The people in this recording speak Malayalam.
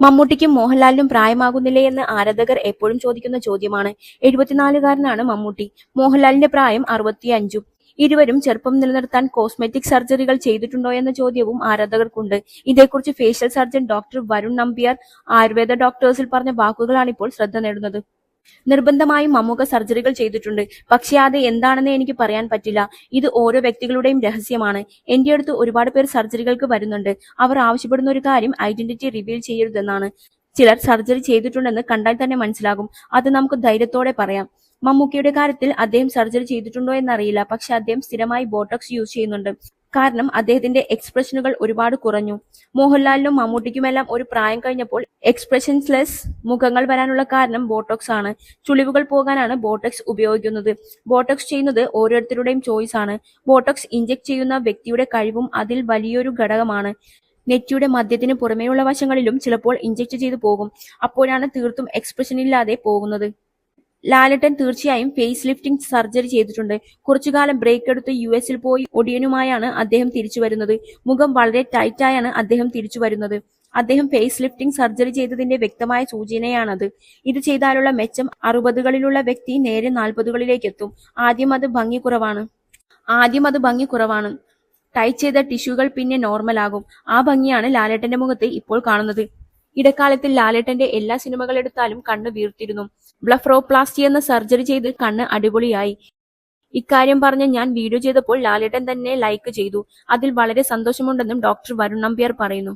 മമ്മൂട്ടിക്കും മോഹൻലാലിനും പ്രായമാകുന്നില്ലേ എന്ന് ആരാധകർ എപ്പോഴും ചോദിക്കുന്ന ചോദ്യമാണ്. എഴുപത്തിനാലുകാരനാണ് മമ്മൂട്ടി. മോഹൻലാലിന്റെ പ്രായം അറുപത്തിയഞ്ചും. ഇരുവരും ചെറുപ്പം നിലനിർത്താൻ കോസ്മെറ്റിക് സർജറികൾ ചെയ്തിട്ടുണ്ടോ എന്ന ചോദ്യവും ആരാധകർക്കുണ്ട്. ഇതേക്കുറിച്ച് facial surgeon doctor Varun Nambiar Ayurveda ഡോക്ടേഴ്സിൽ പറഞ്ഞ വാക്കുകളാണിപ്പോൾ ശ്രദ്ധ നേടുന്നത്. നിർബന്ധമായും മമ്മൂക്ക സർജറികൾ ചെയ്തിട്ടുണ്ട്. പക്ഷേ അത് എന്താണെന്ന് എനിക്ക് പറയാൻ പറ്റില്ല. ഇത് ഓരോ വ്യക്തികളുടെയും രഹസ്യമാണ്. എന്റെ അടുത്ത് ഒരുപാട് പേർ സർജറികൾക്ക് വരുന്നുണ്ട്. അവർ ആവശ്യപ്പെടുന്ന ഒരു കാര്യം ഐഡന്റിറ്റി റിവീൽ ചെയ്യരുതെന്നാണ്. ചിലർ സർജറി ചെയ്തിട്ടുണ്ടെന്ന് കണ്ടാൽ തന്നെ മനസ്സിലാകും. അത് നമുക്ക് ധൈര്യത്തോടെ പറയാം. മമ്മൂക്കയുടെ കാര്യത്തിൽ അദ്ദേഹം സർജറി ചെയ്തിട്ടുണ്ടോ എന്നറിയില്ല. പക്ഷെ അദ്ദേഹം സ്ഥിരമായി ബോട്ടോക്സ് യൂസ് ചെയ്യുന്നുണ്ട്. കാരണം അദ്ദേഹത്തിന്റെ എക്സ്പ്രഷനുകൾ ഒരുപാട് കുറഞ്ഞു. മോഹൻലാലിനും മമ്മൂട്ടിക്കുമെല്ലാം ഒരു പ്രായം കഴിഞ്ഞപ്പോൾ എക്സ്പ്രഷൻസ്ലെസ് മുഖങ്ങൾ വരാനുള്ള കാരണം ബോട്ടോക്സ് ആണ്. ചുളിവുകൾ പോകാനാണ് ബോട്ടോക്സ് ഉപയോഗിക്കുന്നത്. ബോട്ടോക്സ് ചെയ്യുന്നത് ഓരോരുത്തരുടെയും ചോയ്സ് ആണ്. ബോട്ടോക്സ് ഇഞ്ചെക്ട് ചെയ്യുന്ന വ്യക്തിയുടെ കഴിവും അതിൽ വലിയൊരു ഘടകമാണ്. നെറ്റിയുടെ മദ്യത്തിന് പുറമേയുള്ള വശങ്ങളിലും ചിലപ്പോൾ ഇഞ്ചെക്ട് ചെയ്തു പോകും. അപ്പോഴാണ് തീർത്തും എക്സ്പ്രഷൻ ഇല്ലാതെ പോകുന്നത്. ലാലട്ടൻ തീർച്ചയായും ഫേസ് ലിഫ്റ്റിംഗ് സർജറി ചെയ്തിട്ടുണ്ട്. കുറച്ചുകാലം ബ്രേക്ക് എടുത്ത് യു എസിൽ പോയി ഒടിയനുമായാണ് അദ്ദേഹം തിരിച്ചു വരുന്നത്. മുഖം വളരെ ടൈറ്റായാണ് അദ്ദേഹം തിരിച്ചു വരുന്നത്. അദ്ദേഹം ഫേസ് ലിഫ്റ്റിംഗ് സർജറി ചെയ്തതിന്റെ വ്യക്തമായ സൂചനയാണത്. ഇത് ചെയ്താലുള്ള മെച്ചം അറുപതുകളിലുള്ള വ്യക്തി നേരെ നാൽപ്പതുകളിലേക്ക് എത്തും ആദ്യം അത് ഭംഗി കുറവാണ്. ആദ്യം അത് ഭംഗി കുറവാണ്. ടൈറ്റ് ചെയ്ത ടിഷ്യൂകൾ പിന്നെ നോർമൽ ആകും ആ ഭംഗിയാണ് ലാലേട്ടന്റെ മുഖത്ത് ഇപ്പോൾ കാണുന്നത്. ഇടക്കാലത്തിൽ ലാലേട്ടന്റെ എല്ലാ സിനിമകളെടുത്താലും കണ്ണ് വീർത്തിരുന്നു. ബ്ലഫ്രോപ്ലാസ്റ്റി എന്ന സർജറി ചെയ്ത് കണ്ണ് അടിപൊളിയായി. ഇക്കാര്യം പറഞ്ഞ് ഞാൻ വീഡിയോ ചെയ്തപ്പോൾ ലാലേട്ടൻ തന്നെ ലൈക്ക് ചെയ്തു. അതിൽ വളരെ സന്തോഷമുണ്ടെന്നും ഡോക്ടർ വരുൺ നമ്പ്യാർ പറയുന്നു.